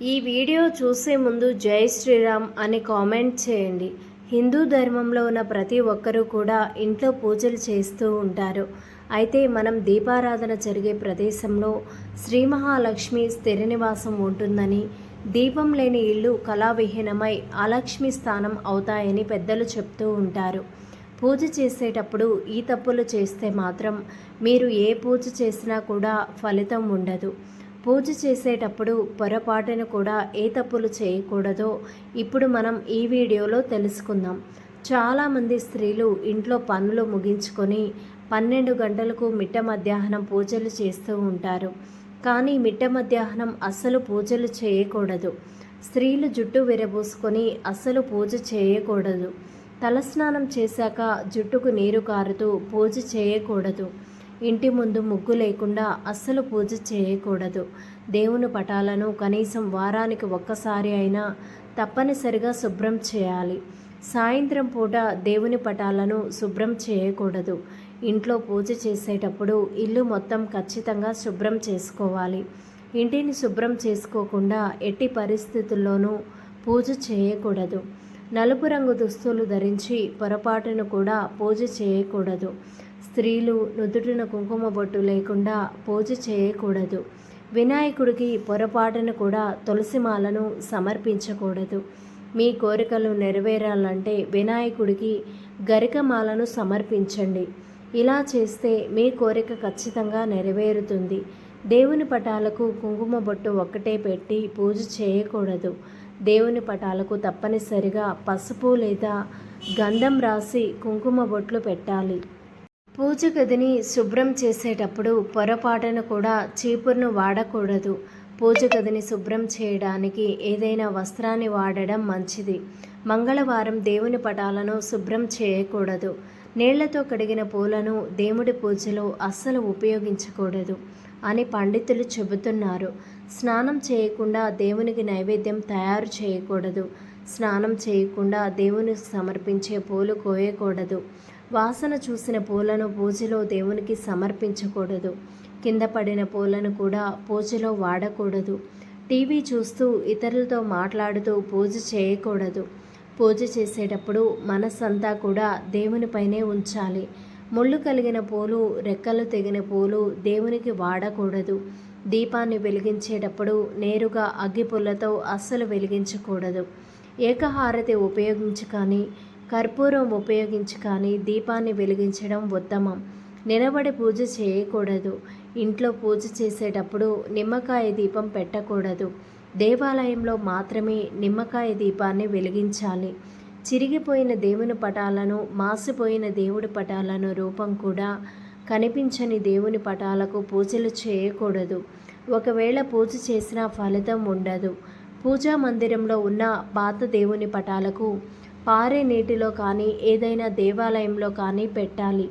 ఈ వీడియో చూసే ముందు జై శ్రీరామ్ అని కామెంట్ చేయండి. హిందూ ధర్మంలో ఉన్న ప్రతి ఒక్కరూ కూడా ఇంట్లో పూజలు చేస్తూ ఉంటారు. అయితే మనం దీపారాధన జరిగే ప్రదేశంలో శ్రీ మహాలక్ష్మి స్థిర నివాసం ఉంటుందని దీపం లేని ఇల్లు కళావిహీనమై అలక్ష్మి స్థానం అవుతాయని పెద్దలు చెప్తూ ఉంటారు. పూజ చేసేటప్పుడు ఈ తప్పులు చేస్తే మాత్రం మీరు ఏ పూజ చేసినా కూడా ఫలితం ఉండదు. పూజ చేసేటప్పుడు పొరపాటును కూడా ఏ తప్పులు చేయకూడదో ఇప్పుడు మనం ఈ వీడియోలో తెలుసుకుందాం. చాలామంది స్త్రీలు ఇంట్లో పనులు ముగించుకొని పన్నెండు గంటలకు మిట్ట మధ్యాహ్నం పూజలు చేస్తూ ఉంటారు. కానీ మిట్ట మధ్యాహ్నం అస్సలు పూజలు చేయకూడదు. స్త్రీలు జుట్టు విరబూసుకొని అస్సలు పూజ చేయకూడదు. తలస్నానం చేశాక జుట్టుకు నీరు కారుతూ పూజ చేయకూడదు. ఇంటి ముందు ముగ్గు లేకుండా అస్సలు పూజ చేయకూడదు. దేవుని పటాలను కనీసం వారానికి ఒక్కసారి అయినా తప్పనిసరిగా శుభ్రం చేయాలి. సాయంత్రం పూట దేవుని పటాలను శుభ్రం చేయకూడదు. ఇంట్లో పూజ చేసేటప్పుడు ఇల్లు మొత్తం ఖచ్చితంగా శుభ్రం చేసుకోవాలి. ఇంటిని శుభ్రం చేసుకోకుండా ఎట్టి పరిస్థితుల్లోనూ పూజ చేయకూడదు. నలుపు రంగు దుస్తులు ధరించి పొరపాటును కూడా పూజ చేయకూడదు. స్త్రీలు నుదుటిన కుంకుమ బొట్టు లేకుండా పూజ చేయకూడదు. వినాయకుడికి పొరపాటును కూడా తులసిమాలను సమర్పించకూడదు. మీ కోరికలు నెరవేరాలంటే వినాయకుడికి గరికమాలను సమర్పించండి. ఇలా చేస్తే మీ కోరిక ఖచ్చితంగా నెరవేరుతుంది. దేవుని పటాలకు కుంకుమ బొట్టు ఒక్కటే పెట్టి పూజ చేయకూడదు. దేవుని పటాలకు తప్పనిసరిగా పసుపు లేదా గంధం రాసి కుంకుమ బొట్లు పెట్టాలి. పూజ గదిని శుభ్రం చేసేటప్పుడు పొరపాటున కూడా చీపురును వాడకూడదు. పూజ గదిని శుభ్రం చేయడానికి ఏదైనా వస్త్రాన్ని వాడడం మంచిది. మంగళవారం దేవుని పటాలను శుభ్రం చేయకూడదు. నీళ్ళతో కడిగిన పూలను దేవుడి పూజలో అస్సలు ఉపయోగించకూడదు అని పండితులు చెబుతున్నారు. స్నానం చేయకుండా దేవునికి నైవేద్యం తయారు చేయకూడదు. స్నానం చేయకుండా దేవునికి సమర్పించే పూలు కోయకూడదు. వాసన చూసిన పూలను పూజలో దేవునికి సమర్పించకూడదు. కింద పడిన పూలను కూడా పూజలో వాడకూడదు. టీవీ చూస్తూ ఇతరులతో మాట్లాడుతూ పూజ చేయకూడదు. పూజ చేసేటప్పుడు మనస్సంతా కూడా దేవునిపైనే ఉంచాలి. ముళ్ళు కలిగిన పూలు రెక్కలు తెగిన పూలు దేవునికి వాడకూడదు. దీపాన్ని వెలిగించేటప్పుడు నేరుగా అగ్గిపుల్లతో అస్సలు వెలిగించకూడదు. ఏకహారతి ఉపయోగించి కానీ కర్పూరం ఉపయోగించి కానీ దీపాన్ని వెలిగించడం ఉత్తమం. నిలబడి పూజ చేయకూడదు. ఇంట్లో పూజ చేసేటప్పుడు నిమ్మకాయ దీపం పెట్టకూడదు. దేవాలయంలో మాత్రమే నిమ్మకాయ దీపాన్ని వెలిగించాలి. చిరిగిపోయిన దేవుని పటాలను మాసిపోయిన దేవుడి పటాలను రూపం కూడా కనిపించని దేవుని పటాలకు పూజలు చేయకూడదు. ఒకవేళ పూజ చేసినా ఫలితం ఉండదు. పూజా మందిరంలో ఉన్న పాత దేవుని పటాలకు పారే నీటిలో కానీ ఏదైనా దేవాలయంలో కానీ పెట్టాలి.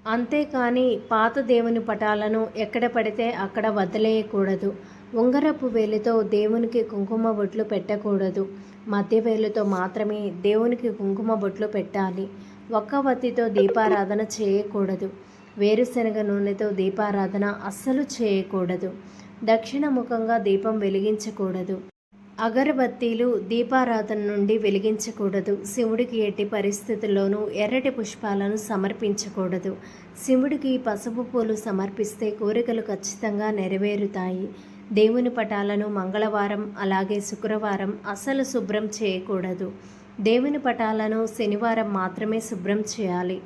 అంతేకాని పాత దేవుని పటాలను ఎక్కడ పడితే అక్కడ వదిలేయకూడదు. ఉంగరపు వేలితో దేవునికి కుంకుమ బొట్లు పెట్టకూడదు. మధ్య వేలుతో మాత్రమే దేవునికి కుంకుమ బొట్లు పెట్టాలి. ఒక్క వత్తితో దీపారాధన చేయకూడదు. వేరుశనగ నూనెతో దీపారాధన అస్సలు చేయకూడదు. దక్షిణముఖంగా దీపం వెలిగించకూడదు. అగరబత్తీలు దీపారాధన నుండి వెలిగించకూడదు. శివుడికి ఎట్టి పరిస్థితుల్లోనూ ఎర్రటి పుష్పాలను సమర్పించకూడదు. శివుడికి పసుపు పూలు సమర్పిస్తే కోరికలు ఖచ్చితంగా నెరవేరుతాయి. దేవుని పటాలను మంగళవారం అలాగే శుక్రవారం అసలు శుభ్రం చేయకూడదు. దేవుని పటాలను శనివారం మాత్రమే శుభ్రం చేయాలి.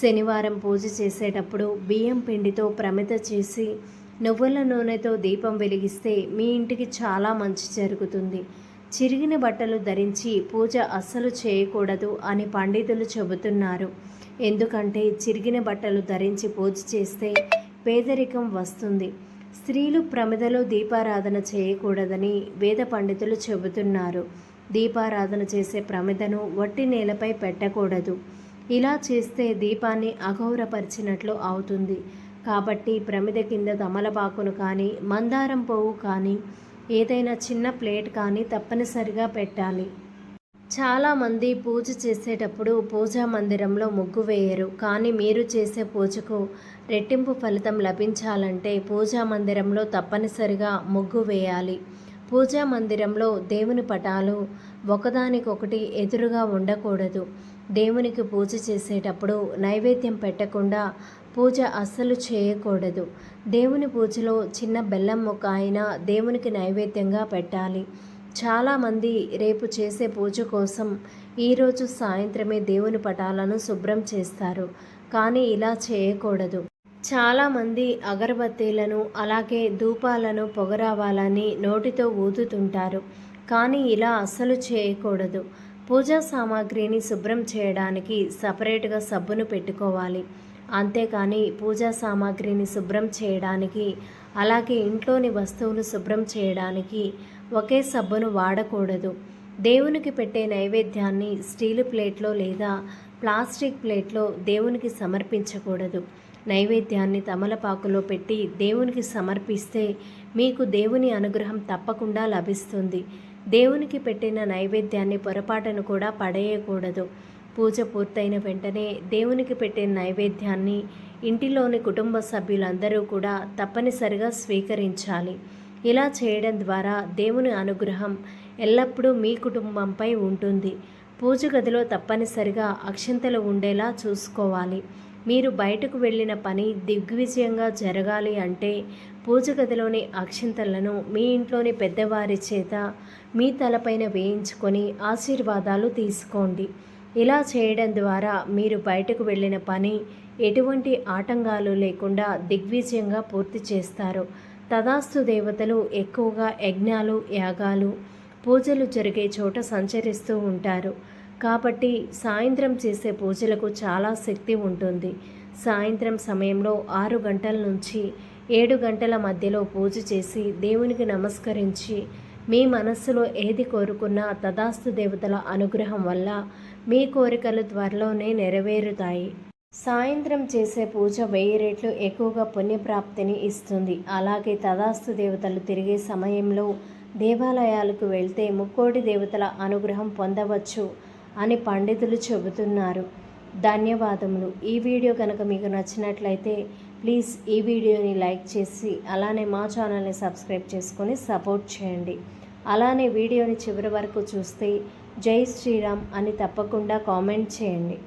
శనివారం పూజ చేసేటప్పుడు బియ్యం పిండితో ప్రమిత చేసి నువ్వుల నూనెతో దీపం వెలిగిస్తే మీ ఇంటికి చాలా మంచి జరుగుతుంది. చిరిగిన బట్టలు ధరించి పూజ అస్సలు చేయకూడదు అని పండితులు చెబుతున్నారు. ఎందుకంటే చిరిగిన బట్టలు ధరించి పూజ చేస్తే పేదరికం వస్తుంది. స్త్రీలు ప్రమిదలో దీపారాధన చేయకూడదని వేద పండితులు చెబుతున్నారు. దీపారాధన చేసే ప్రమిదను వట్టి నేలపై పెట్టకూడదు. ఇలా చేస్తే దీపాన్ని అఘౌరపరిచినట్లు అవుతుంది. కాబట్టి ప్రమిద కింద తమలపాకును కానీ మందారం పువ్వు కానీ ఏదైనా చిన్న ప్లేట్ కానీ తప్పనిసరిగా పెట్టాలి. చాలామంది పూజ చేసేటప్పుడు పూజా మందిరంలో ముగ్గు వేయరు. కానీ మీరు చేసే పూజకు రెట్టింపు ఫలితం లభించాలంటే పూజా మందిరంలో తప్పనిసరిగా ముగ్గు వేయాలి. పూజా మందిరంలో దేవుని పటాలు ఒకదానికొకటి ఎదురుగా ఉండకూడదు. దేవునికి పూజ చేసేటప్పుడు నైవేద్యం పెట్టకుండా పూజ అస్సలు చేయకూడదు. దేవుని పూజలో చిన్న బెల్లం ముక్క అయినా దేవునికి నైవేద్యంగా పెట్టాలి. చాలామంది రేపు చేసే పూజ కోసం ఈరోజు సాయంత్రమే దేవుని పటాలను శుభ్రం చేస్తారు. కానీ ఇలా చేయకూడదు. చాలామంది అగరబత్తీలను అలాగే ధూపాలను పొగరావాలని నోటితో ఊదుతుంటారు. కానీ ఇలా అస్సలు చేయకూడదు. పూజా సామాగ్రిని శుభ్రం చేయడానికి సపరేట్గా సబ్బును పెట్టుకోవాలి. అంతేకాని పూజా సామాగ్రిని శుభ్రం చేయడానికి అలాగే ఇంట్లోని వస్తువులు శుభ్రం చేయడానికి ఒకే సబ్బును వాడకూడదు. దేవునికి పెట్టే నైవేద్యాన్ని స్టీలు ప్లేట్లో లేదా ప్లాస్టిక్ ప్లేట్లో దేవునికి సమర్పించకూడదు. నైవేద్యాన్ని తమలపాకులో పెట్టి దేవునికి సమర్పిస్తే మీకు దేవుని అనుగ్రహం తప్పకుండా లభిస్తుంది. దేవునికి పెట్టిన నైవేద్యాన్ని పొరపాటును కూడా పడేయకూడదు. పూజ పూర్తయిన వెంటనే దేవునికి పెట్టిన నైవేద్యాన్ని ఇంటిలోని కుటుంబ సభ్యులందరూ కూడా తప్పనిసరిగా స్వీకరించాలి. ఇలా చేయడం ద్వారా దేవుని అనుగ్రహం ఎల్లప్పుడూ మీ కుటుంబంపై ఉంటుంది. పూజ గదిలో తప్పనిసరిగా అక్షంతలు ఉండేలా చూసుకోవాలి. మీరు బయటకు వెళ్ళిన పని దిగ్విజయంగా జరగాలి అంటే పూజ గదిలోని అక్షింతలను మీ ఇంట్లోని పెద్దవారి చేత మీ తలపైన వేయించుకొని ఆశీర్వాదాలు తీసుకోండి. ఇలా చేయడం ద్వారా మీరు బయటకు వెళ్ళిన పని ఎటువంటి ఆటంకాలు లేకుండా దిగ్విజయంగా పూర్తి చేస్తారు. తదాస్తు దేవతలు ఎక్కువగా యజ్ఞాలు యాగాలు పూజలు జరిగే చోట సంచరిస్తూ ఉంటారు. కాబట్టి సాయంత్రం చేసే పూజలకు చాలా శక్తి ఉంటుంది. సాయంత్రం సమయంలో ఆరు గంటల నుంచి ఏడు గంటల మధ్యలో పూజ చేసి దేవునికి నమస్కరించి మీ మనస్సులో ఏది కోరుకున్నా తదాస్తు దేవతల అనుగ్రహం వల్ల మీ కోరికలు త్వరలోనే నెరవేరుతాయి. సాయంత్రం చేసే పూజ వెయ్యి రెట్లు ఎక్కువగా పుణ్యప్రాప్తిని ఇస్తుంది. అలాగే తదాస్తు దేవతలు తిరిగే సమయంలో దేవాలయాలకు వెళ్తే ముక్కోటి దేవతల అనుగ్రహం పొందవచ్చు అని పండితులు చెబుతున్నారు. ధన్యవాదములు. ఈ వీడియో కనుక మీకు నచ్చినట్లయితే ప్లీజ్ ఈ వీడియోని లైక్ చేసి అలానే మా ఛానల్ని సబ్స్క్రైబ్ చేసుకొని సపోర్ట్ చేయండి. అలానే వీడియోని చివరి వరకు చూస్తే జై శ్రీరామ్ అని తప్పకుండా కామెంట్ చేయండి.